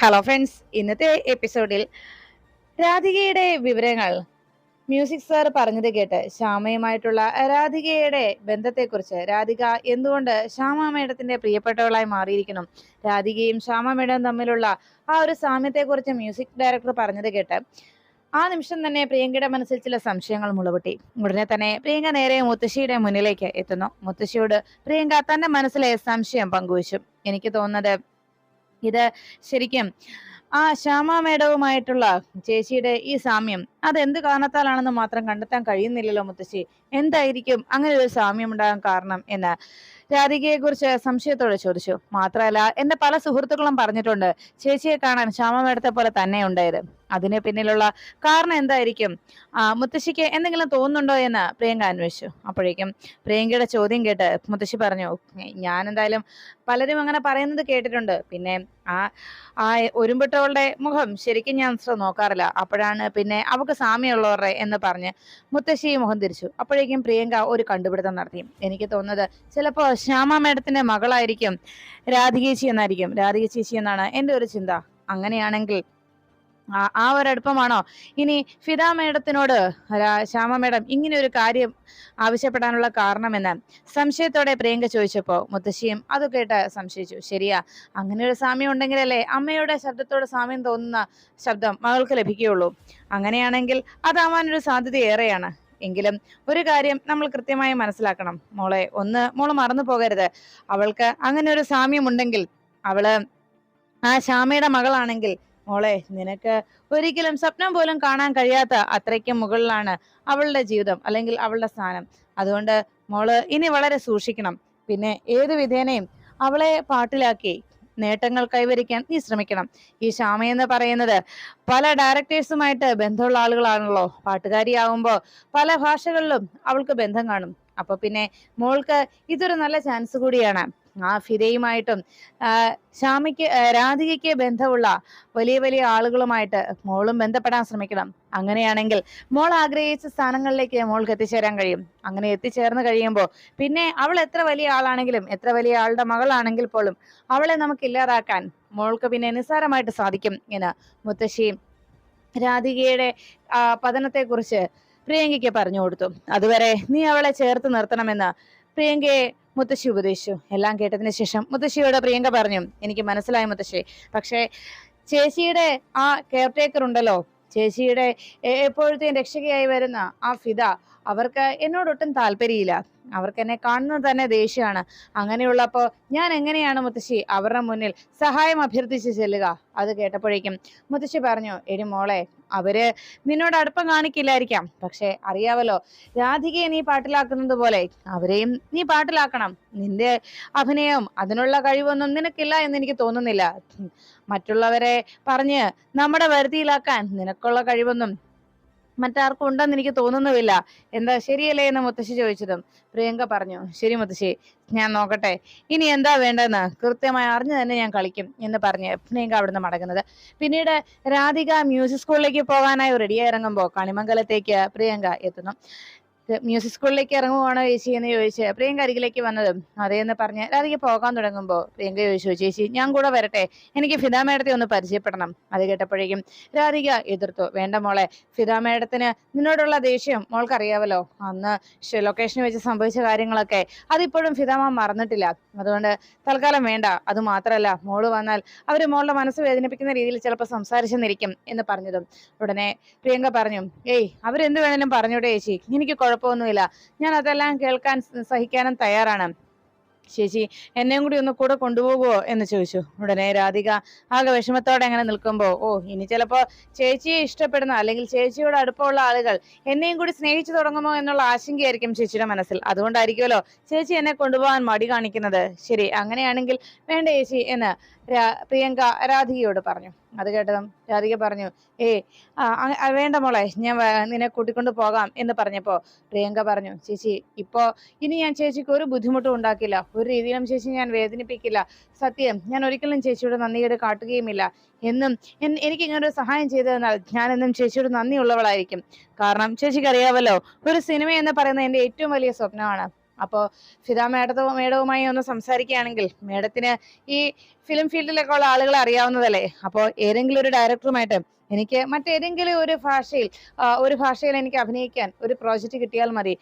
Hello friends ഇന്നത്തെ എപ്പിസോഡിൽ രാധികയുടെ വിവരങ്ങൾ. മ്യൂസിക് സാർ പറഞ്ഞത് കേട്ട് ശ്യാമയുമായിട്ടുള്ള രാധികയുടെ ബന്ധത്തെക്കുറിച്ച് രാധിക എന്തുകൊണ്ട് ശ്യാമ മേഡത്തിന്റെ പ്രിയപ്പെട്ടവളായി മാറിയിരിക്കണം രാധികയും ശ്യാമ മേഡം തമ്മിലുള്ള ആ ഒരു സാമ്യത്തെക്കുറിച്ച് മ്യൂസിക് ഡയറക്ടർ പറഞ്ഞത് കേട്ട് ആ നിമിഷം തന്നെ പ്രിയങ്കയുടെ മനസ്സിൽ ചില സംശയങ്ങൾ മുളപൊട്ടി. ഉടനെ തന്നെ പ്രിയങ്ക നേരെ മുത്തശ്ശിയുടെ മുന്നിലേക്ക് എത്തുന്നു. മുത്തശ്ശിയോട് പ്രിയങ്ക തന്റെ മനസ്സിലെ സംശയം പങ്കുവച്ചു. എനിക്ക് തോന്നുന്നത് ഇത് ശരിക്കും ആ ശ്യാമ മേഡവുമായിട്ടുള്ള ചേച്ചിയുടെ ഈ സാമ്യം അത് എന്ത് കാരണത്താലാണെന്ന് മാത്രം കണ്ടെത്താൻ കഴിയുന്നില്ലല്ലോ മുത്തശ്ശി. എന്തായിരിക്കും? അങ്ങനെ ഒരു സാമ്യം ഉണ്ടാകാൻ കാരണം എന്ന് രാധികയെ കുറിച്ച് സംശയത്തോടെ ചോദിച്ചു. മാത്രമല്ല എന്റെ പല സുഹൃത്തുക്കളും പറഞ്ഞിട്ടുണ്ട് ചേച്ചിയെ കാണാൻ ശ്യാമ മേഡത്തെ പോലെ തന്നെ ഉണ്ടായത്. അതിന് പിന്നിലുള്ള കാരണം എന്തായിരിക്കും? മുത്തശ്ശിക്ക് എന്തെങ്കിലും തോന്നുന്നുണ്ടോ എന്ന് പ്രിയങ്ക അന്വേഷിച്ചു. അപ്പോഴേക്കും പ്രിയങ്കയുടെ ചോദ്യം കേട്ട് മുത്തശ്ശി പറഞ്ഞു ഞാൻ എന്തായാലും പലരും അങ്ങനെ പറയുന്നത് കേട്ടിട്ടുണ്ട്. പിന്നെ ആ ആ ഒരുമ്പിട്ടവളുടെ മുഖം ശരിക്കും ഞാൻ നോക്കാറില്ല. അപ്പോഴാണ് പിന്നെ അവക്ക് സാമ്യമുള്ളവരുടെ എന്ന് പറഞ്ഞ് മുത്തശ്ശി മുഖം തിരിച്ചു. അപ്പോഴേക്കും പ്രിയങ്ക ഒരു കണ്ടുപിടുത്തം നടത്തി. എനിക്ക് തോന്നുന്നത് ചിലപ്പോൾ ശ്യാമ മേഡത്തിന്റെ മകളായിരിക്കും രാധികേശി എന്നായിരിക്കും. രാധിക എന്നാണ് എന്റെ ഒരു ചിന്ത. അങ്ങനെയാണെങ്കിൽ ആ ആ ഒരു അടുപ്പമാണോ? ഇനി ഫിദാ മേഡത്തിനോട് ശ്യാമ മേഡം ഇങ്ങനെ ഒരു കാര്യം ആവശ്യപ്പെടാനുള്ള കാരണമെന്ന് സംശയത്തോടെ പ്രിയങ്ക ചോദിച്ചപ്പോൾ മുത്തശ്ശിയും അത് കേട്ട് സംശയിച്ചു. ശരിയാ അങ്ങനെ ഒരു സാമ്യം ഉണ്ടെങ്കിലല്ലേ അമ്മയുടെ ശബ്ദത്തോട് സാമ്യം തോന്നുന്ന ശബ്ദം മകൾക്ക് ലഭിക്കുകയുള്ളൂ. അങ്ങനെയാണെങ്കിൽ അതാവാനൊരു സാധ്യത ഏറെയാണ് എങ്കിലും ഒരു കാര്യം നമ്മൾ കൃത്യമായി മനസ്സിലാക്കണം. മോളെ ഒന്ന് മോൾ മറന്നു പോകരുത്. അവൾക്ക് അങ്ങനെ ഒരു സാമ്യം ഉണ്ടെങ്കിൽ അവൾ ആ ശ്യാമയുടെ മകളാണെങ്കിൽ മോളെ നിനക്ക് ഒരിക്കലും സ്വപ്നം പോലും കാണാൻ കഴിയാത്ത അത്രയ്ക്ക് മുകളിലാണ് അവളുടെ ജീവിതം അല്ലെങ്കിൽ അവളുടെ സ്ഥാനം. അതുകൊണ്ട് മോൾ ഇനി വളരെ സൂക്ഷിക്കണം. പിന്നെ ഏത് വിധേനയും അവളെ പാട്ടിലാക്കി നേട്ടങ്ങൾ കൈവരിക്കാൻ നീ ശ്രമിക്കണം. ഈ ശ്യാമ എന്ന് പറയുന്നത് പല ഡയറക്ടേഴ്സുമായിട്ട് ബന്ധമുള്ള ആളുകളാണല്ലോ. പാട്ടുകാരിയാവുമ്പോൾ പല ഭാഷകളിലും അവൾക്ക് ബന്ധം കാണും. അപ്പൊ പിന്നെ മോൾക്ക് ഇതൊരു നല്ല ചാൻസ് കൂടിയാണ്. ആ ഫിദയുമായിട്ടും ശ്യാമയ്ക്ക് രാധികയ്ക്ക് ബന്ധമുള്ള വലിയ വലിയ ആളുകളുമായിട്ട് മോളും ബന്ധപ്പെടാൻ ശ്രമിക്കണം. അങ്ങനെയാണെങ്കിൽ മോൾ ആഗ്രഹിച്ച സ്ഥാനങ്ങളിലേക്ക് മോൾക്ക് എത്തിച്ചേരാൻ കഴിയും. അങ്ങനെ എത്തിച്ചേർന്ന് കഴിയുമ്പോൾ പിന്നെ അവൾ എത്ര വലിയ ആളാണെങ്കിലും എത്ര വലിയ ആളുടെ മകളാണെങ്കിൽ പോലും അവളെ നമുക്ക് ഇല്ലാതാക്കാൻ മോൾക്ക് പിന്നെ നിസ്സാരമായിട്ട് സാധിക്കും എന്ന് മുത്തശ്ശിയും രാധികയുടെ പതനത്തെക്കുറിച്ച് പ്രിയങ്കയ്ക്ക് പറഞ്ഞു കൊടുത്തു. അതുവരെ നീ അവളെ ചേർത്ത് നിർത്തണമെന്ന് പ്രിയങ്കയെ മുത്തശ്ശി ഉപദേശിച്ചു. എല്ലാം കേട്ടതിന് ശേഷം മുത്തശ്ശിയോട് പ്രിയങ്ക പറഞ്ഞു എനിക്ക് മനസ്സിലായി മുത്തശ്ശി. പക്ഷേ ചേച്ചിയുടെ ആ കെയർ ടേക്കർ ഉണ്ടല്ലോ. ചേച്ചിയുടെ എപ്പോഴത്തെയും രക്ഷകയായി വരുന്ന ആ ഫിദ അവർക്ക് എന്നോടൊട്ടും താല്പര്യമില്ല. അവർക്ക് എന്നെ കാണുന്നത് തന്നെ ദേഷ്യമാണ്. അങ്ങനെയുള്ളപ്പോൾ ഞാൻ എങ്ങനെയാണ് മുത്തശ്ശി അവരുടെ മുന്നിൽ സഹായം അഭ്യർത്ഥിച്ച് ചെല്ലുക? അത് കേട്ടപ്പോഴേക്കും മുത്തശ്ശി പറഞ്ഞു എടി മോളെ അവർ നിന്നോട് അടുപ്പം കാണിക്കില്ലായിരിക്കാം. പക്ഷെ അറിയാവല്ലോ രാധികയെ നീ പാട്ടിലാക്കുന്നത് പോലെ അവരെയും നീ പാട്ടിലാക്കണം. നിന്റെ അഭിനയം അതിനുള്ള കഴിവൊന്നും നിനക്കില്ല എന്ന് എനിക്ക് തോന്നുന്നില്ല. മറ്റുള്ളവരെ പറഞ്ഞ് നമ്മുടെ വരുതിയിലാക്കാൻ നിനക്കുള്ള കഴിവൊന്നും മറ്റാർക്കും ഉണ്ടെന്ന് എനിക്ക് തോന്നുന്നുമില്ല. എന്താ ശരിയല്ലേ എന്ന് മുത്തശ്ശി ചോദിച്ചതും പ്രിയങ്ക പറഞ്ഞു ശരി മുത്തശ്ശി ഞാൻ നോക്കട്ടെ. ഇനി എന്താ വേണ്ടതെന്ന് കൃത്യമായി അറിഞ്ഞു തന്നെ ഞാൻ കളിക്കും എന്ന് പറഞ്ഞ് പ്രിയങ്ക അവിടുന്ന് മടങ്ങുന്നത്. പിന്നീട് രാധിക മ്യൂസിക് സ്കൂളിലേക്ക് പോകാനായി റെഡിയായി ഇറങ്ങുമ്പോൾ കണിമംഗലത്തേക്ക് പ്രിയങ്ക എത്തുന്നു. മ്യൂസിക് സ്കൂളിലേക്ക് ഇറങ്ങുവാണോ ചേച്ചി എന്ന് ചോദിച്ച് പ്രിയങ്ക അരികിലേക്ക് വന്നതും. അതേന്ന് പറഞ്ഞ് രാധിക പോകാൻ തുടങ്ങുമ്പോൾ പ്രിയങ്ക ചോദിച്ചു ചേച്ചി ഞാൻ കൂടെ വരട്ടെ. എനിക്ക് ഫിദാ മേഡത്തെ ഒന്ന് പരിചയപ്പെടണം. അത് കേട്ടപ്പോഴേക്കും രാധിക എതിർത്തു വേണ്ട മോളെ ഫിദാ മേഡത്തിന് നിന്നോടുള്ള ദേഷ്യം മോൾക്കറിയാവല്ലോ. അന്ന് ലൊക്കേഷനിൽ വെച്ച് സംഭവിച്ച കാര്യങ്ങളൊക്കെ അതിപ്പോഴും ഫിദാമ മറന്നിട്ടില്ല. അതുകൊണ്ട് തൽക്കാലം വേണ്ട. അത് മാത്രമല്ല മോൾ വന്നാൽ അവർ മോളുടെ മനസ്സ് വേദനിപ്പിക്കുന്ന രീതിയിൽ ചിലപ്പോൾ സംസാരിച്ചെന്നിരിക്കും എന്ന് പറഞ്ഞതും. ഉടനെ പ്രിയങ്ക പറഞ്ഞു ഏയ് അവരെന്ത് വേണേലും പറഞ്ഞോട്ടെ ചേച്ചി. എനിക്ക് കുഴപ്പമൊന്നുമില്ല. ഞാൻ അതെല്ലാം കേൾക്കാൻ സഹിക്കാനും തയ്യാറാണ്. ചേച്ചി എന്നെയും കൂടി ഒന്ന് കൂടെ കൊണ്ടുപോകുമോ എന്ന് ചോദിച്ചു. ഉടനെ രാധിക ആകെ വിഷമത്തോടെ അങ്ങനെ നിൽക്കുമ്പോൾ ഓ ഇനി ചിലപ്പോ ചേച്ചിയെ ഇഷ്ടപ്പെടുന്ന അല്ലെങ്കിൽ ചേച്ചിയോട് അടുപ്പമുള്ള ആളുകൾ എന്നെയും കൂടി സ്നേഹിച്ചു തുടങ്ങുമോ എന്നുള്ള ആശങ്കയായിരിക്കും ചേച്ചിയുടെ മനസ്സിൽ. അതുകൊണ്ടായിരിക്കുമല്ലോ ചേച്ചി എന്നെ കൊണ്ടുപോകാൻ മടി കാണിക്കുന്നത്. ശരി അങ്ങനെയാണെങ്കിൽ വേണ്ട ചേച്ചി എന്ന് പ്രിയങ്ക രാധികയോട് പറഞ്ഞു. അത് കേട്ടതും രാധിക പറഞ്ഞു ഏ വേണ്ട മോളെ ഞാൻ നിന്നെ കൂട്ടിക്കൊണ്ട് പോകാം എന്ന് പറഞ്ഞപ്പോ പ്രിയങ്ക പറഞ്ഞു ചേച്ചി ഇപ്പോ ഇനി ഞാൻ ചേച്ചിക്ക് ഒരു ബുദ്ധിമുട്ടും ഉണ്ടാക്കില്ല. ഒരു രീതിയിലും ചേച്ചി ഞാൻ വേദനിപ്പിക്കില്ല. സത്യം ഞാൻ ഒരിക്കലും ചേച്ചിയോട് നന്ദിയോട് കാട്ടുകയുമില്ല. എന്നും എനിക്ക് ഇങ്ങനെ ഒരു സഹായം ചെയ്തു തന്നാൽ എന്നും ചേച്ചിയോട് നന്ദിയുള്ളവളായിരിക്കും. കാരണം ചേച്ചിക്ക് അറിയാമല്ലോ ഒരു സിനിമ എന്ന് പറയുന്നത് എന്റെ ഏറ്റവും വലിയ സ്വപ്നമാണ്. അപ്പോൾ ഫിദ മേഡത്തോ മേഡവുമായി ഒന്ന് സംസാരിക്കുകയാണെങ്കിൽ മേഡത്തിന് ഈ ഫിലിം ഫീൽഡിലൊക്കെ ഉള്ള ആളുകളെ അറിയാവുന്നതല്ലേ? അപ്പോൾ ഏതെങ്കിലും ഒരു ഡയറക്ടറുമായിട്ട് എനിക്ക് മറ്റേതെങ്കിലും ഒരു ഭാഷയിൽ ഒരു ഭാഷയിൽ എനിക്ക് അഭിനയിക്കാൻ ഒരു പ്രോജക്റ്റ് കിട്ടിയാൽ മതി.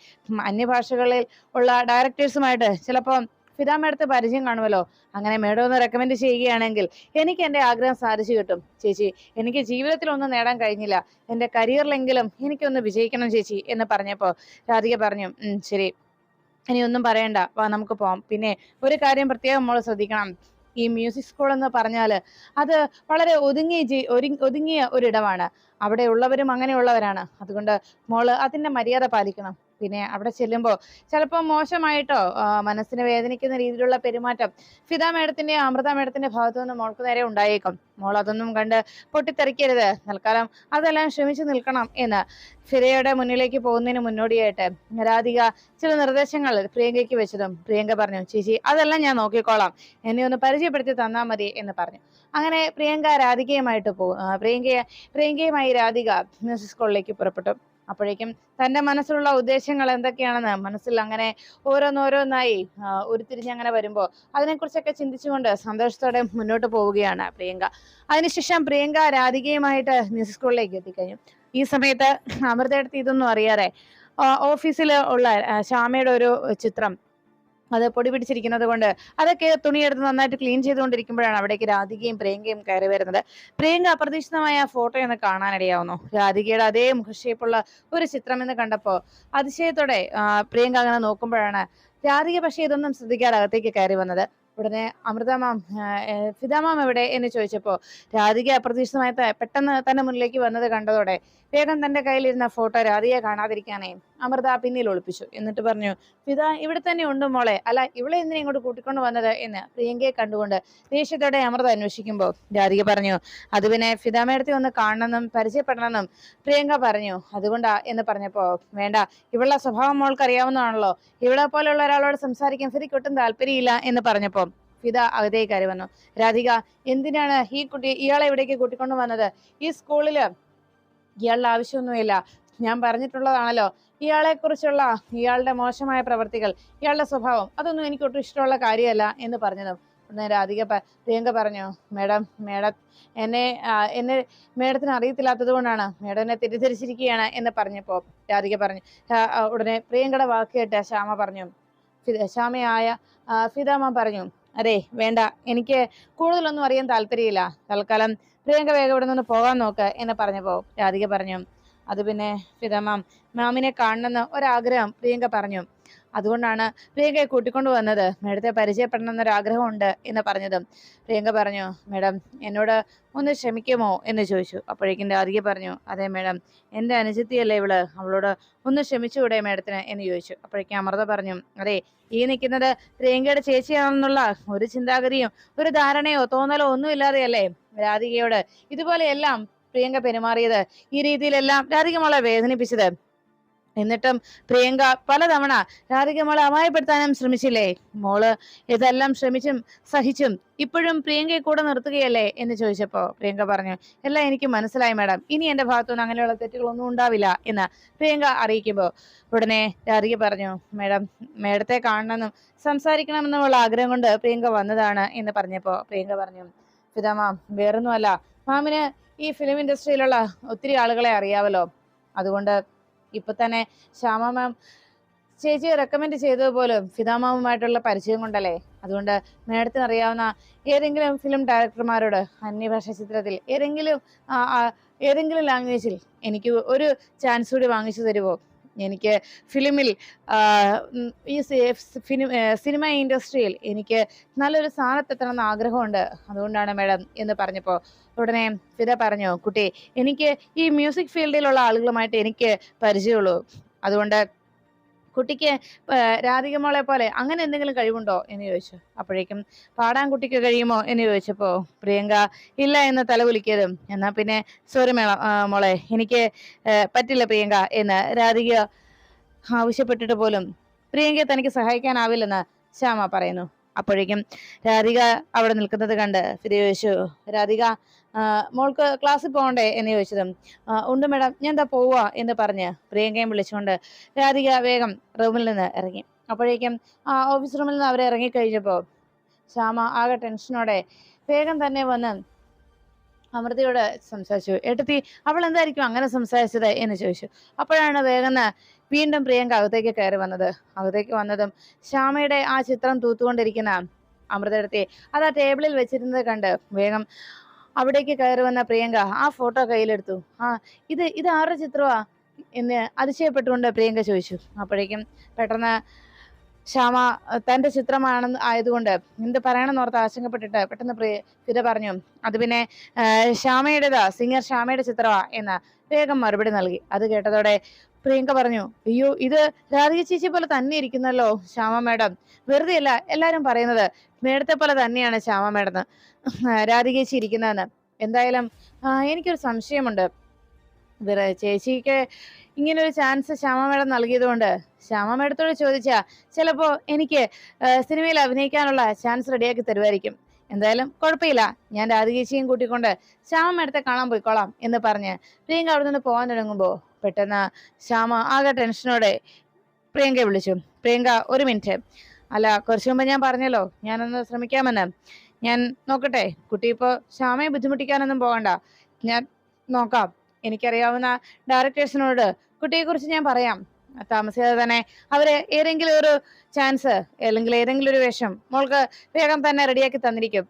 അന്യഭാഷകളിൽ ഉള്ള ഡയറക്ടേഴ്സുമായിട്ട് ചിലപ്പോൾ ഫിദ മേഡത്തെ പരിചയം കാണുമല്ലോ. അങ്ങനെ മേഡം ഒന്ന് റെക്കമെൻഡ് ചെയ്യുകയാണെങ്കിൽ എനിക്ക് എന്റെ ആഗ്രഹം സാധിച്ചു കിട്ടും. ചേച്ചി എനിക്ക് ജീവിതത്തിൽ ഒന്നും നേടാൻ കഴിഞ്ഞില്ല. എന്റെ കരിയറിലെങ്കിലും എനിക്കൊന്ന് വിജയിക്കണം ചേച്ചി എന്ന് പറഞ്ഞപ്പോൾ രാധിക പറഞ്ഞു ശരി. ഇനി ഒന്നും പറയണ്ട. വാ നമുക്ക് പോവാം. പിന്നെ ഒരു കാര്യം പ്രത്യേകം നമ്മൾ ശ്രദ്ധിക്കണം. ഈ മ്യൂസിക് സ്കൂൾ എന്ന് പറഞ്ഞാൽ അത് വളരെ ഒതുങ്ങിയ ഒതുങ്ങിയ ഒരിടമാണ്. അവിടെ ഉള്ളവരും അങ്ങനെയുള്ളവരാണ്. അതുകൊണ്ട് മോൾ അതിന്റെ മര്യാദ പാലിക്കണം. പിന്നെ അവിടെ ചെല്ലുമ്പോൾ ചിലപ്പോൾ മോശമായിട്ടോ മനസ്സിന് വേദനിക്കുന്ന രീതിയിലുള്ള പെരുമാറ്റം ഫിത മേഡത്തിന്റെ അമൃത മേഡത്തിന്റെ ഭാഗത്തു നിന്ന് മോൾക്ക് നേരെ ഉണ്ടായേക്കും. മോൾ അതൊന്നും കണ്ട് പൊട്ടിത്തെറിക്കരുത്. തൽക്കാലം അതെല്ലാം ക്ഷമിച്ചു നിൽക്കണം എന്ന് ഫിതയുടെ മുന്നിലേക്ക് പോകുന്നതിന് മുന്നോടിയായിട്ട് രാധിക ചില നിർദ്ദേശങ്ങൾ പ്രിയങ്കയ്ക്ക് വെച്ചതും പ്രിയങ്ക പറഞ്ഞു ചേച്ചി അതെല്ലാം ഞാൻ നോക്കിക്കോളാം. എന്നെ ഒന്ന് പരിചയപ്പെടുത്തി തന്നാൽ മതി എന്ന് പറഞ്ഞു. അങ്ങനെ പ്രിയങ്ക രാധികയുമായിട്ട് പോകും പ്രിയങ്കയ പ്രിയങ്കയുമായി രാധിക ബിസിനസ് സ്കൂളിലേക്ക് പുറപ്പെട്ടു. അപ്പോഴേക്കും തന്റെ മനസ്സിലുള്ള ഉദ്ദേശങ്ങൾ എന്തൊക്കെയാണെന്ന് മനസ്സിൽ അങ്ങനെ ഓരോന്നോരോന്നായി ഉരുത്തിരിഞ്ഞ് അങ്ങനെ വരുമ്പോൾ അതിനെക്കുറിച്ചൊക്കെ ചിന്തിച്ചുകൊണ്ട് സന്തോഷത്തോടെ മുന്നോട്ട് പോവുകയാണ് പ്രിയങ്ക. അതിനുശേഷം പ്രിയങ്ക രാധികയുമായിട്ട് മ്യൂസിക് സ്കൂളിലേക്ക് എത്തിക്കഴിഞ്ഞു. ഈ സമയത്ത് അമൃതയെടുത്ത് ഇതൊന്നും അറിയാതെ ഓഫീസിൽ ഉള്ള ശ്യാമയുടെ ഒരു ചിത്രം അത് പൊടി പിടിച്ചിരിക്കുന്നത് കൊണ്ട് അതൊക്കെ തുണിയെടുത്ത് നന്നായിട്ട് ക്ലീൻ ചെയ്തുകൊണ്ടിരിക്കുമ്പോഴാണ് അവിടേക്ക് രാധികയും പ്രിയങ്കയും കയറി വരുന്നത്. പ്രിയങ്ക അപ്രതീക്ഷിതമായ ഫോട്ടോ എന്ന് കാണാനിടയാവുന്നു രാധികയുടെ അതേ മുഖഷേപ്പുള്ള ഒരു ചിത്രം എന്ന് കണ്ടപ്പോ അതിശയത്തോടെ പ്രിയങ്ക അങ്ങനെ നോക്കുമ്പോഴാണ് രാധിക പക്ഷേ ഇതൊന്നും ശ്രദ്ധിക്കാതെ അകത്തേക്ക് കയറി വന്നത്. ഉടനെ അമൃത മാം ഫിദ മാം എവിടെ എന്ന് ചോദിച്ചപ്പോൾ രാധിക അപ്രതീക്ഷിതമായി പെട്ടെന്ന് തന്റെ മുന്നിലേക്ക് വന്നത് കണ്ടതോടെ വേഗം തന്റെ കയ്യിലിരുന്ന ഫോട്ടോ രാധികയെ കാണാതിരിക്കാനേ അമൃത പിന്നിൽ ഒളിപ്പിച്ചു. എന്നിട്ട് പറഞ്ഞു ഫിദ ഇവിടെ തന്നെ ഉണ്ട് മോളെ. അല്ല ഇവളെ എന്തിനെ ഇങ്ങോട്ട് കൂട്ടിക്കൊണ്ട് വന്നത്? എന്ന് പ്രിയങ്കയെ കണ്ടുകൊണ്ട് ദേഷ്യത്തോടെ അമൃത അന്വേഷിക്കുമ്പോൾ രാധിക പറഞ്ഞു അത് പിന്നെ ഫിദ മേഡത്തെ ഒന്ന് കാണണമെന്നും പരിചയപ്പെടണമെന്നും പ്രിയങ്ക പറഞ്ഞു. അതുകൊണ്ടാ എന്ന് പറഞ്ഞപ്പോ വേണ്ട ഇവളുടെ സ്വഭാവം മോൾക്ക് അറിയാവുന്നതാണല്ലോ ഇവളെ പോലെയുള്ള ഒരാളോട് സംസാരിക്കാൻ ഫിദയ്ക്ക് ഒട്ടും താല്പര്യമില്ല എന്ന് പറഞ്ഞപ്പോ ഫിദ അകത്തേക്ക് കയറി വന്നു രാധിക എന്തിനാണ് ഈ കുട്ടി ഇയാളെ ഇവിടേക്ക് കൂട്ടിക്കൊണ്ടു വന്നത്? ഈ സ്കൂളിൽ ഇയാളുടെ ആവശ്യമൊന്നുമില്ല. ഞാൻ പറഞ്ഞിട്ടുള്ളതാണല്ലോ. ഇയാളെ കുറിച്ചുള്ള ഇയാളുടെ മോശമായ പ്രവർത്തികൾ ഇയാളുടെ സ്വഭാവം അതൊന്നും എനിക്ക് ഒട്ടും ഇഷ്ടമുള്ള കാര്യമല്ല എന്ന് പറഞ്ഞതും. രാധിക പ്രിയങ്ക പറഞ്ഞു മേഡം മേഡം എന്നെ എന്നെ മേഡത്തിന് അറിയത്തില്ലാത്തത് കൊണ്ടാണ്. മേഡം എന്നെ തെറ്റിദ്ധരിച്ചിരിക്കുകയാണ് എന്ന് പറഞ്ഞപ്പോൾ രാധിക പറഞ്ഞു. ഉടനെ പ്രിയങ്കയുടെ വാക്ക് കേട്ട് ശ്യാമ പറഞ്ഞു. ശ്യാമയായ ഫിദാമ്മ പറഞ്ഞു അതെ വേണ്ട. എനിക്ക് കൂടുതലൊന്നും അറിയാൻ താല്പര്യമില്ല. തൽക്കാലം പ്രിയങ്ക വേഗം ഇവിടെ നിന്ന് പോകാൻ നോക്ക് എന്ന് പറഞ്ഞപ്പോ രാധിക പറഞ്ഞു. അത് പിന്നെ ഫിദമാം. മാമിനെ കാണണമെന്ന് ഒരാഗ്രഹം പ്രിയങ്ക പറഞ്ഞു. അതുകൊണ്ടാണ് പ്രിയങ്കയെ കൂട്ടിക്കൊണ്ടു വന്നത്. മേഡത്തെ പരിചയപ്പെടണം എന്നൊരാഗ്രഹമുണ്ട് എന്ന് പറഞ്ഞതും. പ്രിയങ്ക പറഞ്ഞു മേഡം എന്നോട് ഒന്ന് ക്ഷമിക്കുമോ? എന്ന് ചോദിച്ചു. അപ്പോഴേക്കും രാധിക പറഞ്ഞു അതെ മേഡം എന്റെ അനുജത്തിയല്ലേ ഇവൾ. അവളോട് ഒന്ന് ക്ഷമിച്ചുകൂടെ മേഡത്തിന്? എന്ന് ചോദിച്ചു. അപ്പോഴേക്കും അമൃത പറഞ്ഞു അതെ ഈ നിൽക്കുന്നത് പ്രിയങ്കയുടെ ചേച്ചിയാണെന്നുള്ള ഒരു ചിന്താഗതിയും ഒരു ധാരണയോ തോന്നലോ ഒന്നുമില്ലാതെയല്ലേ? രാധികയോട് ഇതുപോലെയെല്ലാം പ്രിയങ്ക പെരുമാറിയത് ഈ രീതിയിലെല്ലാം രാധിക മോളെ വേദനിപ്പിച്ചത്. എന്നിട്ടും പ്രിയങ്ക പലതവണ രാധിക മോളെ അപായപ്പെടുത്താനും ശ്രമിച്ചില്ലേ? മോൾ ഇതെല്ലാം ശ്രമിച്ചും സഹിച്ചും ഇപ്പോഴും പ്രിയങ്കയെ കൂടെ നിർത്തുകയല്ലേ എന്ന് ചോദിച്ചപ്പോ പ്രിയങ്ക പറഞ്ഞു എല്ലാം എനിക്ക് മനസ്സിലായി മാഡം. ഇനി എന്റെ ഭാഗത്തുനിന്ന് അങ്ങനെയുള്ള തെറ്റുകളൊന്നും ഉണ്ടാവില്ല എന്ന് പ്രിയങ്ക അറിയിക്കുമ്പോൾ ഉടനെ രാധിക പറഞ്ഞു മേഡം മേഡത്തെ കാണണമെന്നും സംസാരിക്കണമെന്നുമുള്ള ആഗ്രഹം കൊണ്ട് പ്രിയങ്ക വന്നതാണ് എന്ന് പറഞ്ഞപ്പോ പ്രിയങ്ക പറഞ്ഞു പിതാമാം വേറൊന്നുമല്ല. മാമിന് ഈ ഫിലിം ഇൻഡസ്ട്രിയിലുള്ള ഒത്തിരി ആളുകളെ അറിയാവല്ലോ. അതുകൊണ്ട് ഇപ്പൊ തന്നെ ശ്യാമ മാം ചേച്ചി റെക്കമെൻഡ് ചെയ്തതുപോലെ ഫിതാമാവുമായിട്ടുള്ള പരിചയം കൊണ്ടല്ലേ? അതുകൊണ്ട് മേഡത്തിന് അറിയാവുന്ന ഏതെങ്കിലും ഫിലിം ഡയറക്ടർമാരോട് അന്യഭാഷ ചിത്രത്തിൽ ഏതെങ്കിലും ഏതെങ്കിലും ലാംഗ്വേജിൽ എനിക്ക് ഒരു ചാൻസ് കൂടി വാങ്ങിച്ചു തരുമോ എനിക്ക് ഫിലിമിൽ ഈ സിനിമ ഇൻഡസ്ട്രിയിൽ എനിക്ക് നല്ലൊരു സ്ഥാനത്തെത്തണം എന്ന് ആഗ്രഹമുണ്ട്. അതുകൊണ്ടാണ് മാഡം എന്ന് പറഞ്ഞപ്പോൾ ഉടനെ ഫിദ പറഞ്ഞു കുട്ടി എനിക്ക് ഈ മ്യൂസിക് ഫീൽഡിലുള്ള ആളുകളുമായിട്ട് എനിക്ക് പരിചയമുള്ളൂ. അതുകൊണ്ട് കുട്ടിക്ക് രാധിക മോളെ പോലെ അങ്ങനെ എന്തെങ്കിലും കഴിവുണ്ടോ എന്ന് ചോദിച്ചു. അപ്പോഴേക്കും പാടാൻ കുട്ടിക്ക് കഴിയുമോ? എന്ന് ചോദിച്ചപ്പോൾ പ്രിയങ്ക ഇല്ല എന്ന് തലകുലിക്കതും എന്നാ പിന്നെ സോറി മേള മോളെ എനിക്ക് പറ്റില്ല പ്രിയങ്ക എന്ന് രാധിക ആവശ്യപ്പെട്ടിട്ട് പോലും പ്രിയങ്കയെ തനിക്ക് സഹായിക്കാനാവില്ലെന്ന് ശ്യാമ പറയുന്നു. അപ്പോഴേക്കും രാധിക അവിടെ നിൽക്കുന്നത് കണ്ട് ഫിദ ചോദിച്ചു രാധിക മോൾക്ക് ക്ലാസ്സിൽ പോകണ്ടേ? എന്ന് ചോദിച്ചതും "ആ, ഉണ്ട് മേഡം ഞാൻ എന്താ പോവാ? എന്ന് പറഞ്ഞ് പ്രിയങ്കയും വിളിച്ചുകൊണ്ട് രാധിക വേഗം റൂമിൽ നിന്ന് ഇറങ്ങി. അപ്പോഴേക്കും ആ ഓഫീസ് റൂമിൽ നിന്ന് അവർ ഇറങ്ങിക്കഴിഞ്ഞപ്പോൾ ശ്യാമ ആകെ ടെൻഷനോടെ വേഗം തന്നെ വന്ന് അമൃതയോട് സംസാരിച്ചു ഏട്ടത്തി അവൾ എന്തായിരിക്കും അങ്ങനെ സംസാരിച്ചത്? എന്ന് ചോദിച്ചു. അപ്പോഴാണ് വേഗം വീണ്ടും പ്രിയങ്ക അകത്തേക്ക് കയറി വന്നത്. അകത്തേക്ക് വന്നതും ശ്യാമയുടെ ആ ചിത്രം തൂത്തുകൊണ്ടിരിക്കുന്ന അമൃതയെ അത് ആ ടേബിളിൽ വെച്ചിരുന്നത് കണ്ട് വേഗം അവിടേക്ക് കയറി വന്ന പ്രിയങ്ക ആ ഫോട്ടോ കയ്യിലെടുത്തു. ആ ഇത് ഇത് ആരുടെ ചിത്രമാ എന്ന് അതിശയപ്പെട്ടുകൊണ്ട് പ്രിയങ്ക ചോദിച്ചു. അപ്പോഴേക്കും പെട്ടെന്ന് ശ്യാമ തന്റെ ചിത്രമാണെന്ന് ആയതുകൊണ്ട് എന്ത് പറയണമെന്ന് ഓർത്ത് ആശങ്കപ്പെട്ടിട്ട് പെട്ടെന്ന് പ്രിയ ഫിദ പറഞ്ഞു. അത് പിന്നെ ശ്യാമയുടേതാ? സിംഗർ ശ്യാമയുടെ ചിത്രമാ എന്ന് വേഗം മറുപടി നൽകി. അത് കേട്ടതോടെ പ്രിയങ്ക പറഞ്ഞു അയ്യോ ഇത് രാധിക ചേച്ചി പോലെ തന്നെ ഇരിക്കുന്നല്ലോ ശ്യാമ മേഡം. വെറുതെ അല്ല എല്ലാരും പറയുന്നത് മേഡത്തെ പോലെ തന്നെയാണ് ശ്യാമ മേഡം. രാധിക ചേച്ചി ഇരിക്കുന്നതെന്ന്. എന്തായാലും എനിക്കൊരു സംശയമുണ്ട്. ചേച്ചിക്ക് ഇങ്ങനെ ഒരു ചാൻസ് ശ്യാമ മേഡം നൽകിയതുകൊണ്ട് ശ്യാമ മേഡത്തോട് ചോദിച്ചാ ചിലപ്പോ എനിക്ക് സിനിമയിൽ അഭിനയിക്കാനുള്ള ചാൻസ് റെഡിയാക്കി തരുമായിരിക്കും എന്തായാലും കുഴപ്പമില്ല. ഞാൻ രാധികേച്ചിയും കൂട്ടിക്കൊണ്ട് ശ്യാമ മേഡത്തെ കാണാൻ പോയിക്കോളാം എന്ന് പറഞ്ഞ് പ്രിയങ്ക അവിടെ നിന്ന് പോകാൻ തുടങ്ങുമ്പോൾ പെട്ടെന്ന് ശ്യാമ ആകെ ടെൻഷനോടെ പ്രിയങ്കയെ വിളിച്ചു. പ്രിയങ്ക ഒരു മിനിറ്റ്. അല്ല കുറച്ചു മുമ്പ് ഞാൻ പറഞ്ഞല്ലോ ഞാനൊന്ന് ശ്രമിക്കാമെന്ന്. ഞാൻ നോക്കട്ടെ കുട്ടി ഇപ്പോൾ ശ്യാമയെ ബുദ്ധിമുട്ടിക്കാനൊന്നും പോകണ്ട. ഞാൻ നോക്കാം. എനിക്കറിയാവുന്ന ഡയറക്ടേഴ്സിനോട് കുട്ടിയെക്കുറിച്ച് ഞാൻ പറയാം. താമസിയാതെ തന്നെ അവർ ഏതെങ്കിലും ഒരു ചാൻസ് അല്ലെങ്കിൽ ഏതെങ്കിലും ഒരു വേഷം മോൾക്ക് വേഗം തന്നെ റെഡിയാക്കി തന്നിരിക്കും.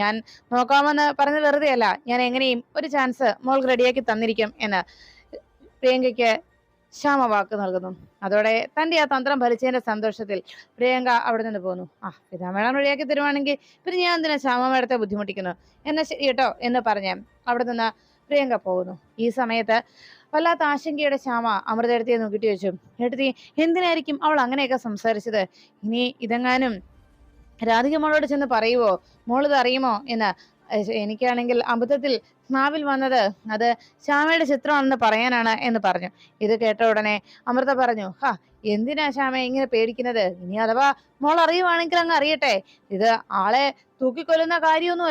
ഞാൻ നോക്കാമെന്ന് പറഞ്ഞത് വെറുതെയല്ല ഞാൻ എങ്ങനെയും ഒരു ചാൻസ് മോൾക്ക് റെഡിയാക്കി തന്നിരിക്കും എന്ന്. പ്രിയങ്കയ്ക്ക് ശ്യാമ വാക്ക് നൽകുന്നു. അതോടെ തന്റെ ആ തന്ത്രം ഭരിച്ചതിന്റെ സന്തോഷത്തിൽ പ്രിയങ്ക അവിടെ നിന്ന് പോന്നു. ആ പിതാമേളം വഴിയാക്കി തരുവാണെങ്കിൽ പിന്നെ ഞാൻ എന്തിനാ ശ്യാമ മേടത്തെ ബുദ്ധിമുട്ടിക്കുന്നു? എന്നാ ശരി കേട്ടോ എന്ന് പറഞ്ഞ് അവിടെ നിന്ന് പ്രിയങ്ക പോകുന്നു. ഈ സമയത്ത് വല്ലാത്ത ആശങ്കയുടെ ശ്യാമ അമൃതയെടുത്തിയെ നോക്കിട്ട് ചോദിച്ചു എടുത്തി എന്തിനായിരിക്കും അവൾ അങ്ങനെയൊക്കെ സംസാരിച്ചത്? ഇനി ഇതെങ്ങാനും രാധിക മോളോട് ചെന്ന് പറയുവോ? മോളിത് അറിയുമോ? എന്ന് എനിക്കാണെങ്കിൽ അബദ്ധത്തിൽ നാവിൽ വന്നത് അത് ശ്യാമയുടെ ചിത്രമാണെന്ന് പറയാനാണ് എന്ന് പറഞ്ഞു. ഇത് കേട്ട ഉടനെ അമൃത പറഞ്ഞു ഹാ എന്തിനാ ശ്യാമ ഇങ്ങനെ പേടിക്കുന്നത്? ഇനി അഥവാ മോൾ അറിയുവാണെങ്കിൽ അങ്ങ് അറിയട്ടെ. ഇത് ആളെ തൂക്കിക്കൊല്ലുന്ന കാര്യമൊന്നും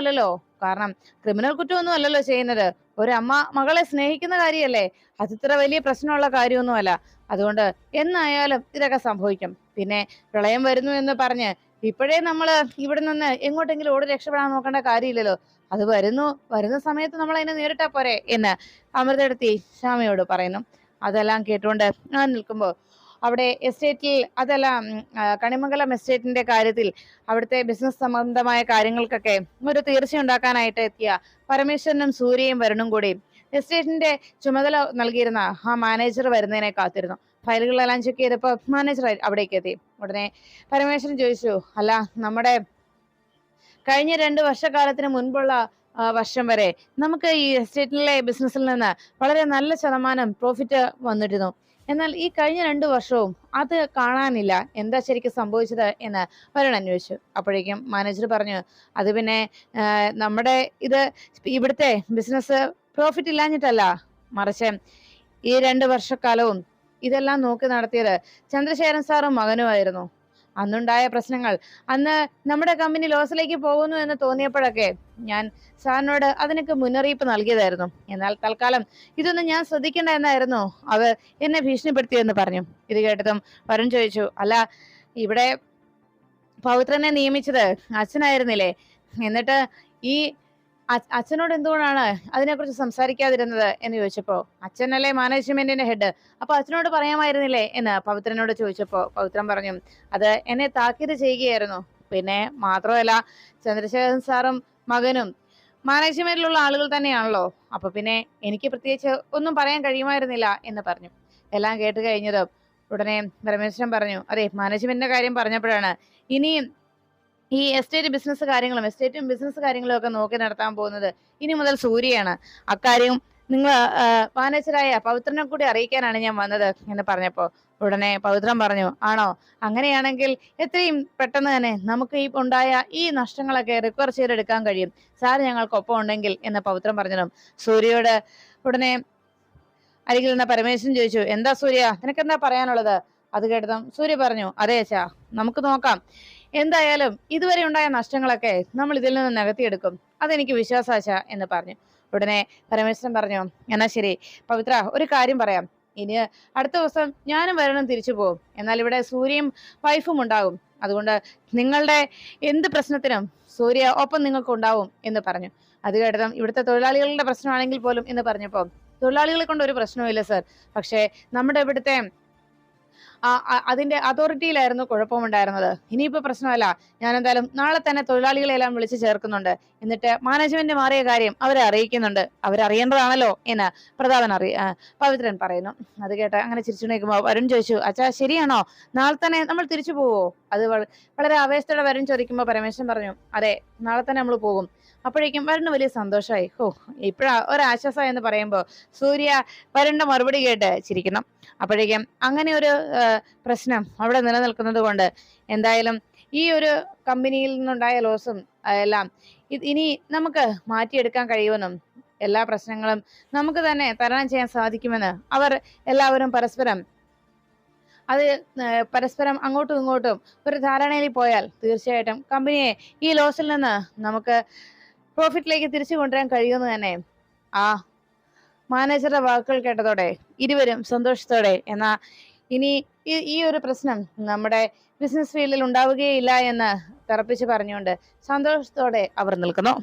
കാരണം ക്രിമിനൽ കുറ്റമൊന്നും അല്ലല്ലോ ചെയ്യുന്നത് ഒരമ്മ മകളെ സ്നേഹിക്കുന്ന കാര്യമല്ലേ? അതിത്ര വലിയ പ്രശ്നമുള്ള കാര്യമൊന്നുമല്ല. അതുകൊണ്ട് എന്നായാലും ഇതൊക്കെ സംഭവിക്കും. പിന്നെ പ്രളയം വരുന്നു എന്ന് പറഞ്ഞ് ഇപ്പോഴേ നമ്മൾ ഇവിടെ നിന്ന് എങ്ങോട്ടെങ്കിലും ഓടി രക്ഷപ്പെടാൻ നോക്കേണ്ട കാര്യമില്ലല്ലോ. അത് വരുന്നു വരുന്ന സമയത്ത് നമ്മൾ അതിനെ നേരിട്ടാ പോരെ എന്ന് അമൃതെടുത്തി ശ്യാമയോട് പറയുന്നു. അതെല്ലാം കേട്ടുകൊണ്ട് ഞാൻ നിൽക്കുമ്പോൾ അവിടെ എസ്റ്റേറ്റിൽ അതെല്ലാം കണിമംഗലം എസ്റ്റേറ്റിന്റെ കാര്യത്തിൽ അവിടുത്തെ ബിസിനസ് സംബന്ധമായ കാര്യങ്ങൾക്കൊക്കെ ഒരു തീർച്ച ഉണ്ടാക്കാനായിട്ട് എത്തിയ പരമേശ്വരനും സൂര്യയും വരുണും കൂടി എസ്റ്റേറ്റിന്റെ ചുമതല നൽകിയിരുന്ന ആ മാനേജർ വരുന്നതിനെ കാത്തിരുന്നു. ഫയലുകളെല്ലാം ചെക്ക് ചെയ്തപ്പോൾ മാനേജർ അവിടേക്ക് എത്തി ഉടനെ പരമേശ്വരൻ ചോദിച്ചു അല്ല നമ്മുടെ കഴിഞ്ഞ രണ്ട് വർഷക്കാലത്തിന് മുൻപുള്ള വർഷം വരെ നമുക്ക് ഈ എസ്റ്റേറ്റിലെ ബിസിനസ്സിൽ നിന്ന് വളരെ നല്ല ശതമാനം പ്രോഫിറ്റ് വന്നിരുന്നു. എന്നാൽ ഈ കഴിഞ്ഞ രണ്ട് വർഷവും അത് കാണാനില്ല. എന്താ ശരിക്കും സംഭവിച്ചത്? എന്ന് വരുൺ അന്വേഷിച്ചു. അപ്പോഴേക്കും മാനേജർ പറഞ്ഞു അത് പിന്നെ നമ്മുടെ ഇത് ഇവിടുത്തെ ബിസിനസ് പ്രോഫിറ്റ് ഇല്ലാഞ്ഞിട്ടല്ല. മറിച്ച് ഈ രണ്ട് വർഷക്കാലവും ഇതെല്ലാം നോക്കി നടത്തിയത് ചന്ദ്രശേഖരൻ സാറും മകനുമായിരുന്നു അന്നുണ്ടായ പ്രശ്നങ്ങൾ. അന്ന് നമ്മുടെ കമ്പനി ലോസിലേക്ക് പോകുന്നു എന്ന് തോന്നിയപ്പോഴൊക്കെ ഞാൻ സാറിനോട് അതിനൊക്കെ മുന്നറിയിപ്പ് നൽകിയതായിരുന്നു. എന്നാൽ തൽക്കാലം ഇതൊന്നും ഞാൻ ശ്രദ്ധിക്കേണ്ട എന്നായിരുന്നു അവർ എന്നെ ഭീഷണിപ്പെടുത്തിയെന്ന് പറഞ്ഞു. ഇത് കേട്ടതും വരുൺ ചോദിച്ചു അല്ല ഇവിടെ പൗത്രനെ നിയമിച്ചത് അച്ഛനായിരുന്നില്ലേ? എന്നിട്ട് ഈ അച്ഛനോട് എന്തുകൊണ്ടാണ് അതിനെക്കുറിച്ച് സംസാരിക്കാതിരുന്നത് എന്ന് ചോദിച്ചപ്പോൾ അച്ഛനല്ലേ മാനേജ്മെന്റിന്റെ ഹെഡ് അപ്പൊ അച്ഛനോട് പറയാമായിരുന്നില്ലേ എന്ന് പവിത്രനോട് ചോദിച്ചപ്പോ പവിത്രൻ പറഞ്ഞു അത് എന്നെ താക്കീത് ചെയ്യുകയായിരുന്നു. പിന്നെ മാത്രമല്ല ചന്ദ്രശേഖരൻ സാറും മകനും മാനേജ്മെന്റിലുള്ള ആളുകൾ തന്നെയാണല്ലോ. അപ്പൊ പിന്നെ എനിക്ക് പ്രത്യേകിച്ച് ഒന്നും പറയാൻ കഴിയുമായിരുന്നില്ല എന്ന് പറഞ്ഞു. എല്ലാം കേട്ട് കഴിഞ്ഞത് ഉടനെ പരമേശ്വരൻ പറഞ്ഞു അതെ മാനേജ്മെന്റിന്റെ കാര്യം പറഞ്ഞപ്പോഴാണ് ഇനിയും ഈ എസ്റ്റേറ്റ് ബിസിനസ് കാര്യങ്ങളും എസ്റ്റേറ്റും ബിസിനസ് കാര്യങ്ങളും ഒക്കെ നോക്കി നടത്താൻ പോകുന്നത് ഇനി മുതൽ സൂര്യയാണ്. അക്കാര്യം നിങ്ങൾ മാനേജരായ പവിത്രനെ കൂടി അറിയിക്കാനാണ് ഞാൻ വന്നത് എന്ന് പറഞ്ഞപ്പോ ഉടനെ പവിത്രൻ പറഞ്ഞു ആണോ? അങ്ങനെയാണെങ്കിൽ എത്രയും പെട്ടെന്ന് തന്നെ നമുക്ക് ഈ ഉണ്ടായ ഈ നഷ്ടങ്ങളൊക്കെ റിക്കവർ ചെയ്തെടുക്കാൻ കഴിയും. സാർ ഞങ്ങൾക്കൊപ്പം ഉണ്ടെങ്കിൽ എന്ന് പവിത്രൻ പറഞ്ഞു സൂര്യയോട് ഉടനെ അരികിൽ നിന്ന് പരമേശ്വരൻ ചോദിച്ചു എന്താ സൂര്യ? നിനക്കെന്താ പറയാനുള്ളത്? അത് കേട്ടതും സൂര്യ പറഞ്ഞു അതെ അച്ഛാ നമുക്ക് നോക്കാം. എന്തായാലും ഇതുവരെ ഉണ്ടായ നഷ്ടങ്ങളൊക്കെ നമ്മൾ ഇതിൽ നിന്ന് നികത്തിയെടുക്കും. അതെനിക്ക് വിശ്വാസാശ എന്ന് പറഞ്ഞു. ഉടനെ പരമേശ്വരൻ പറഞ്ഞു എന്നാ ശരി പവിത്ര ഒരു കാര്യം പറയാം. ഇനി അടുത്ത ദിവസം ഞാനും വരണം തിരിച്ചു പോകും എന്നാൽ ഇവിടെ സൂര്യയും വൈഫും ഉണ്ടാകും. അതുകൊണ്ട് നിങ്ങളുടെ എന്ത് പ്രശ്നത്തിനും സൂര്യ ഒപ്പം നിങ്ങൾക്ക് ഉണ്ടാവും എന്ന് പറഞ്ഞു. അത് കേട്ടതും ഇവിടുത്തെ തൊഴിലാളികളുടെ പ്രശ്നമാണെങ്കിൽ പോലും എന്ന് പറഞ്ഞപ്പോൾ തൊഴിലാളികളെ കൊണ്ട് ഒരു പ്രശ്നവുമില്ല സർ പക്ഷേ നമ്മുടെ ഇവിടുത്തെ അതിന്റെ അതോറിറ്റിയിലായിരുന്നു കുഴപ്പമുണ്ടായിരുന്നത്. ഇനിയിപ്പോ പ്രശ്നമല്ല. ഞാൻ എന്തായാലും നാളെ തന്നെ തൊഴിലാളികളെ എല്ലാം വിളിച്ചു ചേർക്കുന്നുണ്ട്. എന്നിട്ട് മാനേജ്മെന്റ് മാറിയ കാര്യം അവരെ അറിയിക്കുന്നുണ്ട്. അവരറിയേണ്ടതാണല്ലോ എന്ന് പ്രതാപൻ അറിയ ആ, പവിത്രൻ പറയുന്നു. അത് കേട്ട് അങ്ങനെ ചിരിച്ചു വരുൺ ചോദിച്ചു അച്ഛാ ശരിയാണോ? നാളെ തന്നെ നമ്മൾ തിരിച്ചു പോവോ? അത് വളരെ ആവേശത്തോടെ വരുൺ ചോദിക്കുമ്പോൾ പരമേശ്വരൻ പറഞ്ഞു അതെ നാളെ തന്നെ നമ്മൾ പോകും. അപ്പോഴേക്കും വരുണ് വലിയ സന്തോഷമായി ഓ ഇപ്പോഴാ ഒരാശ്വാസം എന്ന് പറയുമ്പോൾ സൂര്യ വരണ്ട മറുപടി കേട്ട് ചിരിക്കണം. അപ്പോഴേക്കും അങ്ങനെ ഒരു പ്രശ്നം അവിടെ നിലനിൽക്കുന്നത് കൊണ്ട് എന്തായാലും ഈ ഒരു കമ്പനിയിൽ നിന്നുണ്ടായ ലോസും എല്ലാം ഇനി നമുക്ക് മാറ്റിയെടുക്കാൻ കഴിയുമെന്നും എല്ലാ പ്രശ്നങ്ങളും നമുക്ക് തന്നെ തരണം ചെയ്യാൻ സാധിക്കുമെന്ന് അവർ എല്ലാവരും പരസ്പരം അത് പരസ്പരം അങ്ങോട്ടും ഇങ്ങോട്ടും ഒരു ധാരണയിൽ പോയാൽ തീർച്ചയായിട്ടും കമ്പനിയെ ഈ ലോസിൽ നിന്ന് നമുക്ക് പ്രോഫിറ്റിലേക്ക് തിരിച്ചു കൊണ്ടുവരാൻ കഴിയുമെന്ന് തന്നെ ആ മാനേജറുടെ വാക്കുകൾ കേട്ടതോടെ ഇരുവരും സന്തോഷത്തോടെ എന്നാ ഇനി ഈ ഒരു പ്രശ്നം നമ്മുടെ ബിസിനസ് ഫീൽഡിൽ ഉണ്ടാവുകയില്ല എന്ന് തറപ്പിച്ച് പറഞ്ഞുകൊണ്ട് സന്തോഷത്തോടെ അവർ നിൽക്കുന്നു.